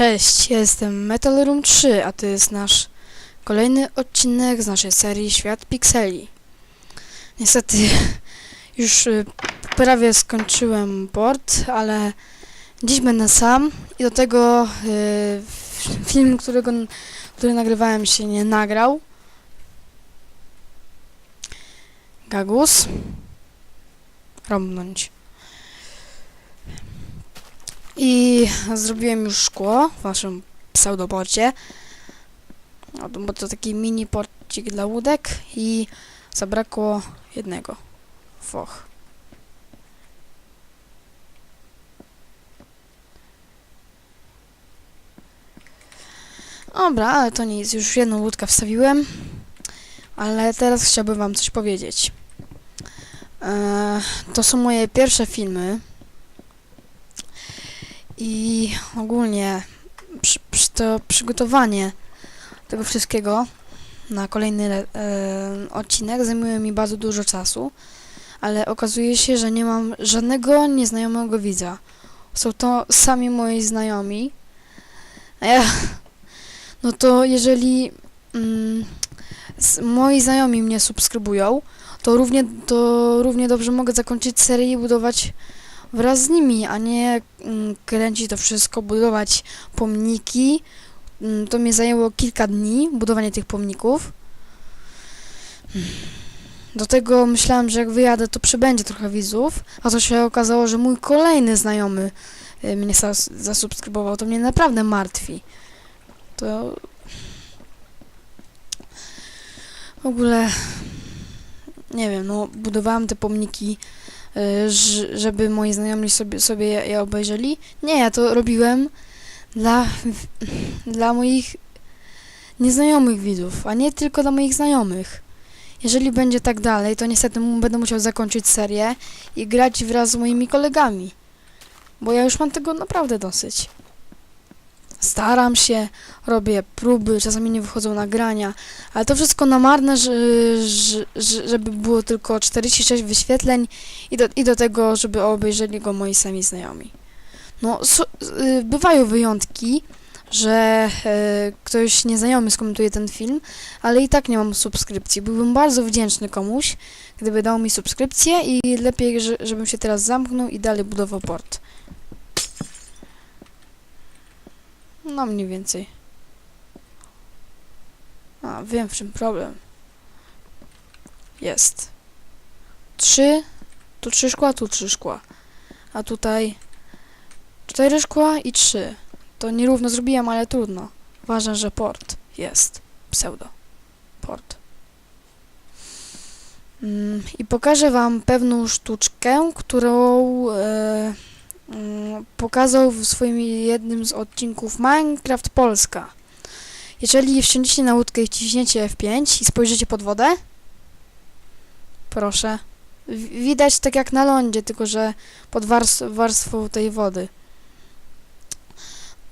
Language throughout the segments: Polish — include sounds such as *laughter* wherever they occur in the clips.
Cześć, jestem Metal Room 3, a to jest nasz kolejny odcinek z naszej serii Świat Pixeli. Niestety już y, prawie skończyłem port, ale dziś będę sam i do tego y, film, którego, który nagrywałem się nie nagrał. Gagus. Rąbnąć. I zrobiłem już szkło w waszym pseudoporcie. No, bo to taki mini porcik dla łódek i zabrakło jednego. Foch. Dobra, ale to nic. Już jedną łódkę wstawiłem. Ale teraz chciałbym wam coś powiedzieć. Eee, to są moje pierwsze filmy. I ogólnie przy, przy to przygotowanie tego wszystkiego na kolejny le- e, odcinek zajmuje mi bardzo dużo czasu, ale okazuje się, że nie mam żadnego nieznajomego widza. Są to sami moi znajomi. Ja, no to jeżeli mm, moi znajomi mnie subskrybują, to równie, to równie dobrze mogę zakończyć serię i budować wraz z nimi, a nie mm, kręcić to wszystko, budować pomniki. Mm, To mnie zajęło kilka dni, budowanie tych pomników. Do tego myślałem, że jak wyjadę, to przybędzie trochę widzów, a to się okazało, że mój kolejny znajomy y, mnie zas- zasubskrybował. To mnie naprawdę martwi. To... W ogóle... Nie wiem, no budowałem te pomniki żeby moi znajomi sobie, sobie je, obejrzeli. Nie, ja to robiłem dla, *laughs* dla moich nieznajomych widzów, a nie tylko dla moich znajomych. Jeżeli będzie tak dalej, to niestety będę musiał zakończyć serię i grać wraz z moimi kolegami. Bo ja już mam tego naprawdę dosyć. Staram się, robię próby, czasami nie wychodzą nagrania, ale to wszystko na marne, że, że, że, żeby było tylko 46 wyświetleń i do, i do tego, żeby obejrzeli go moi sami znajomi. No, y, bywają wyjątki, że y, ktoś nieznajomy skomentuje ten film, ale i tak nie mam subskrypcji. Byłbym bardzo wdzięczny komuś, gdyby dał mi subskrypcję i lepiej, że, żebym się teraz zamknął i dalej budował port. No, mniej więcej. A, wiem w czym problem. Jest. Trzy, tu trzy szkła, tu trzy szkła. A tutaj cztery szkła i trzy. To nierówno zrobiłem, ale trudno. Ważne, że port jest. Pseudo. Port. Mm, I pokażę wam pewną sztuczkę, którą e, mm, pokazał w swoim jednym z odcinków Minecraft Polska. Jeżeli wsiądziecie na łódkę i wciśniecie F5 i spojrzycie pod wodę, proszę, widać tak jak na lądzie, tylko że pod wars warstwą tej wody.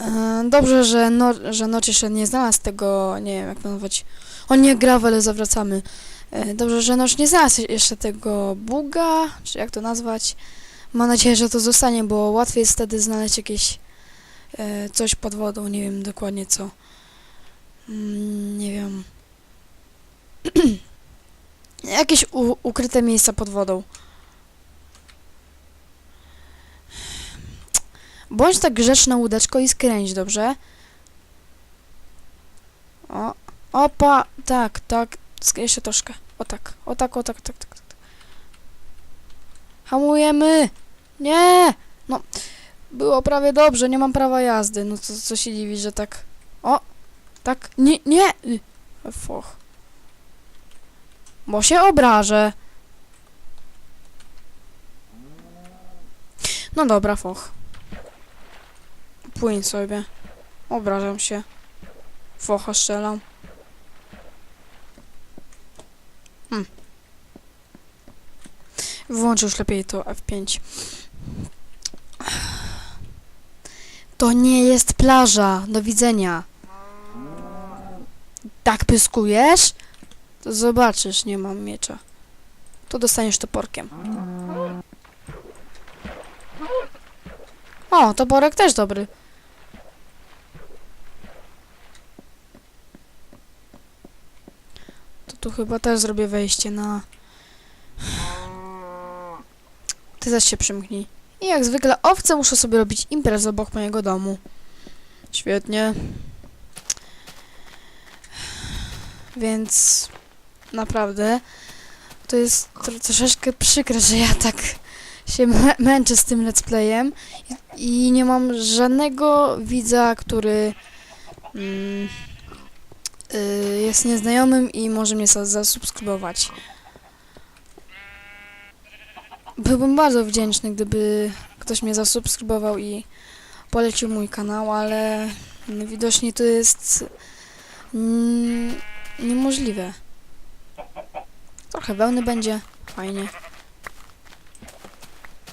E, Dobrze, że, no, że Noc jeszcze nie znalazł tego, nie wiem jak nazwać. O nie, Gravel, zawracamy. E, Dobrze, że Noc nie znalazł jeszcze tego buga, czy jak to nazwać. Mam nadzieję, że to zostanie, bo łatwiej jest wtedy znaleźć jakieś e, coś pod wodą, nie wiem dokładnie co. Mm, nie wiem. *clears throat* Jakieś ukryte miejsca pod wodą. Bądź tak grzeczna łódeczko i skręć, dobrze? O, opa, tak, tak, jeszcze troszkę. O tak, o tak, o tak, tak, tak, tak. Hamujemy! Nie! No, było prawie dobrze, nie mam prawa jazdy. No co, co się dziwi, że tak... Tak, nie, nie! Foch. Bo się obrażę. No dobra, foch. Płyń sobie. Obrażam się. Focha strzelam. Hmm. Już lepiej to F5. To nie jest plaża. Do widzenia tak pyskujesz? To zobaczysz, nie mam miecza. To dostaniesz toporkiem. O, toporek też dobry. To tu chyba też zrobię wejście na... Ty zaś się przymknij. I jak zwykle owce muszę sobie robić imprezę obok mojego domu. Świetnie. Więc naprawdę to jest tro troszeczkę przykre, że ja tak się mę męczę z tym let's playem i, i nie mam żadnego widza, który mm, y, jest nieznajomym i może mnie za- zasubskrybować. Byłbym bardzo wdzięczny, gdyby ktoś mnie zasubskrybował i polecił mój kanał, ale widocznie to jest mm, niemożliwe. Trochę wełny będzie, fajnie.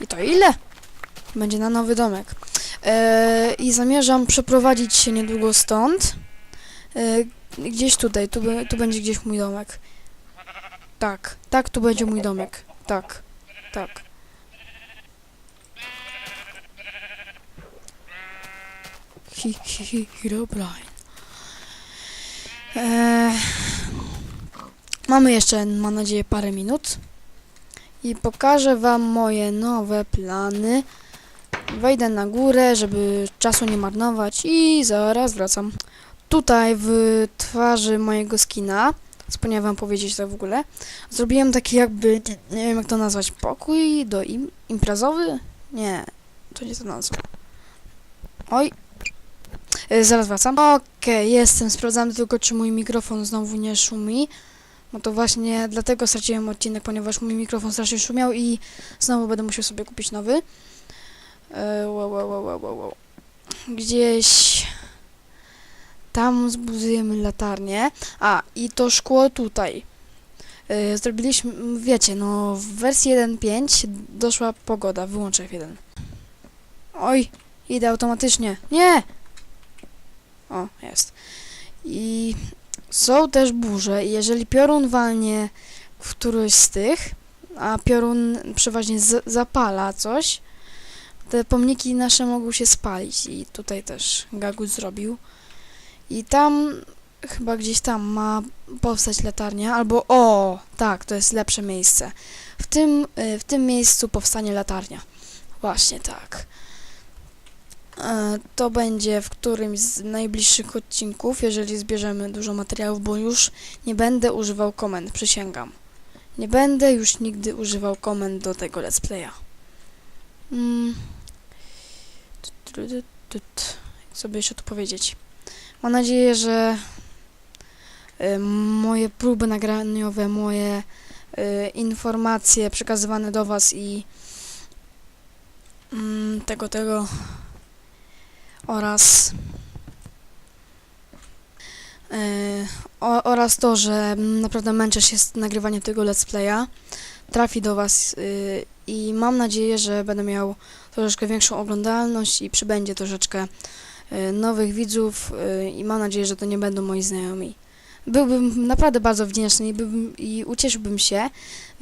I to ile? Będzie na nowy domek. E, I zamierzam przeprowadzić się niedługo stąd. E, gdzieś tutaj, tu będzie gdzieś mój domek. Tak, tak, tu będzie mój domek. Tak, tak. Hi, hi, hi, Herobrine. Eee, mamy jeszcze, mam nadzieję, parę minut. I pokażę wam moje nowe plany. Wejdę na górę, żeby czasu nie marnować i zaraz wracam. Tutaj w twarzy mojego skina, zapomniałem wam powiedzieć to w ogóle, zrobiłem taki jakby, nie, wiem jak to nazwać, pokój do im, imprezowy? Nie, to nie to nazwa. Oj. E, zaraz wracam. Okej, jestem, sprawdzam tylko czy mój mikrofon znowu nie szumi. No to właśnie dlatego straciłem odcinek, ponieważ mój mikrofon strasznie szumiał i znowu będę musiał sobie kupić nowy. E, wow, wow, wow, wow, wow. Gdzieś tam zbudujemy latarnię. A, i to szkło tutaj. E, zrobiliśmy, wiecie, no w wersji 1.5 doszła pogoda, wyłączę F1. Oj, idę automatycznie. Nie! O, jest. I są też burze jeżeli piorun walnie któryś z tych, a piorun przeważnie zapala coś, te pomniki nasze mogą się spalić i tutaj też Gagut zrobił. I tam, chyba gdzieś tam ma powstać latarnia, albo o, tak, to jest lepsze miejsce. W tym, y, w tym miejscu powstanie latarnia. Właśnie tak. E, To będzie w którymś z najbliższych odcinków, jeżeli zbierzemy dużo materiałów, bo już nie będę używał komend, przysięgam. Nie będę już nigdy używał komend do tego let's playa. Mm. Co by jeszcze tu powiedzieć? Mam nadzieję, że y, moje próby nagraniowe, moje y, informacje przekazywane do Was i mm, tego, tego oraz o, oraz to, że naprawdę męczę się z nagrywaniem tego let's playa trafi do was y, i mam nadzieję, że będę miał troszeczkę większą oglądalność i przybędzie troszeczkę y, nowych widzów y, i mam nadzieję, że to nie będą moi znajomi. Byłbym naprawdę bardzo wdzięczny i, byłbym, i ucieszyłbym się,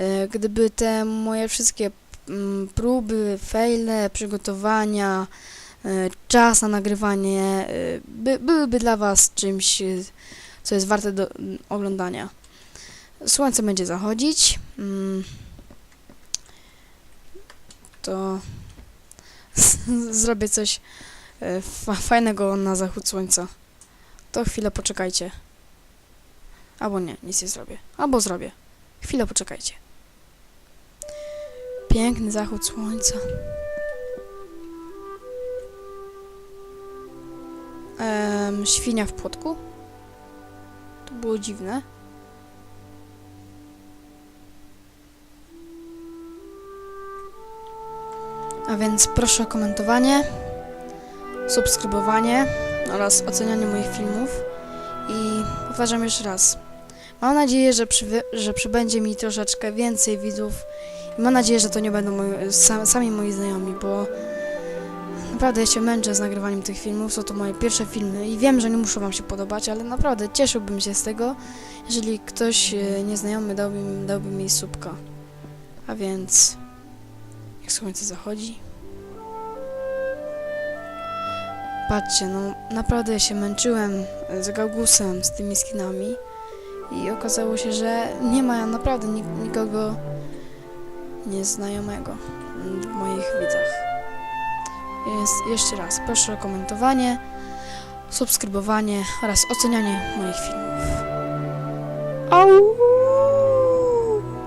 y, gdyby te moje wszystkie mm, próby, fejle, przygotowania, czas na nagrywanie e, by, byłyby dla Was czymś, e, co jest warte do oglądania. Słońce będzie zachodzić. Mm. To *laughs* zrobię coś e, fa fajnego na zachód słońca. To chwilę poczekajcie. Albo nie, nic nie zrobię. Albo zrobię. Chwilę poczekajcie. Piękny zachód słońca. Em, świnia w płotku. To było dziwne. A więc proszę o komentowanie, subskrybowanie oraz ocenianie moich filmów. I powtarzam jeszcze raz. Mam nadzieję, że, przywy- że przybędzie mi troszeczkę więcej widzów. I mam nadzieję, że to nie będą moi, sam, sami moi znajomi, bo Naprawdę ja się męczę z nagrywaniem tych filmów, są to moje pierwsze filmy i wiem, że nie muszą wam się podobać, ale naprawdę cieszyłbym się z tego, jeżeli ktoś e, nieznajomy dałby, dałby mi słupka. A więc... Jak słońce zachodzi... Patrzcie, no naprawdę ja się męczyłem z Gaugusem, z tymi skinami i okazało się, że nie ma naprawdę nik- nikogo nieznajomego w moich widzach. Jest, jeszcze raz proszę o komentowanie, subskrybowanie oraz ocenianie moich filmów. Au!